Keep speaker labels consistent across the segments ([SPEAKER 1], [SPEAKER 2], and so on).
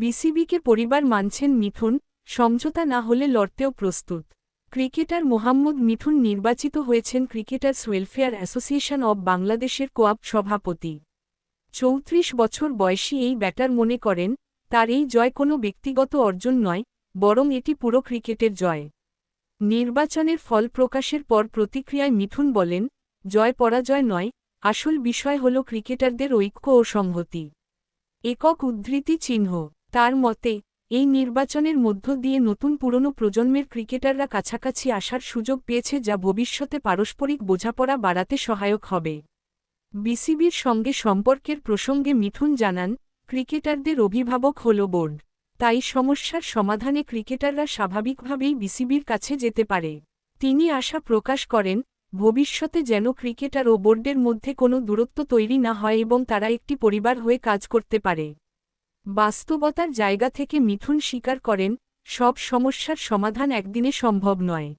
[SPEAKER 1] বিসিবিকে পরিবার মানছেন মিথুন সমঝোতা না হলে লড়তেও প্রস্তুত। ক্রিকেটার মোহাম্মদ মিঠুন নির্বাচিত হয়েছেন ক্রিকেটার্স ওয়েলফেয়ার অ্যাসোসিয়েশন অব বাংলাদেশের কোয়াপ সভাপতি। চৌত্রিশ বছর বয়সী এই ব্যাটার মনে করেন, তার এই জয় কোনো ব্যক্তিগত অর্জন নয়, বরং এটি পুরো ক্রিকেটের জয়। নির্বাচনের ফল প্রকাশের পর প্রতিক্রিয়ায় মিঠুন বলেন, জয় পরাজয় নয়, আসল বিষয় হল ক্রিকেটারদের ঐক্য ও সংহতি। একক উদ্ধৃতি চিহ্ন। তার মতে, এই নির্বাচনের মধ্য দিয়ে নতুন পুরনো প্রজন্মের ক্রিকেটাররা কাছাকাছি আসার সুযোগ পেয়েছে যা ভবিষ্যতে পারস্পরিক বোঝাপড়া বাড়াতে সহায়ক হবে। বিসিবির সঙ্গে সম্পর্কের প্রসঙ্গে মিঠুন জানান, ক্রিকেটারদের অভিভাবক হল বোর্ড। তাই সমস্যার সমাধানে ক্রিকেটাররা স্বাভাবিকভাবেই বিসিবির কাছে যেতে পারে। তিনি আশা প্রকাশ করেন, ভবিষ্যতে যেন ক্রিকেটার ও বোর্ডের মধ্যে কোনো দূরত্ব তৈরি না হয় এবং তারা একটি পরিবার হয়ে কাজ করতে পারে। বাস্তবতার জায়গা থেকে মিথুন স্বীকার করেন, সব সমস্যার সমাধান একদিনে সম্ভব নয়।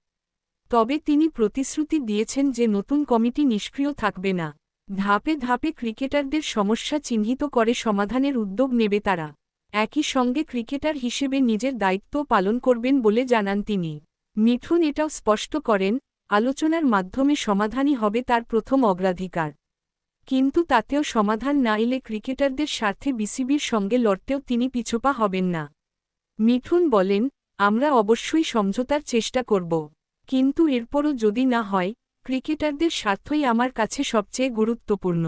[SPEAKER 1] তবে তিনি প্রতিশ্রুতি দিয়েছেন যে নতুন কমিটি নিষ্ক্রিয় থাকবে না। ধাপে ধাপে ক্রিকেটারদের সমস্যা চিহ্নিত করে সমাধানের উদ্যোগ নেবে তারা। একই সঙ্গে ক্রিকেটার হিসেবে নিজের দায়িত্ব পালন করবেন বলে জানান তিনি। মিঠুন এটাও স্পষ্ট করেন, আলোচনার মাধ্যমে সমাধানই হবে তার প্রথম অগ্রাধিকার। কিন্তু তাতেও সমাধান না এলে ক্রিকেটারদের স্বার্থে বিসিবির সঙ্গে লড়তেও তিনি পিছপা হবেন না। মিঠুন বলেন, আমরা অবশ্যই সমঝোতার চেষ্টা করব। কিন্তু এরপরও যদি না হয়, ক্রিকেটারদের স্বার্থই আমার কাছে সবচেয়ে গুরুত্বপূর্ণ।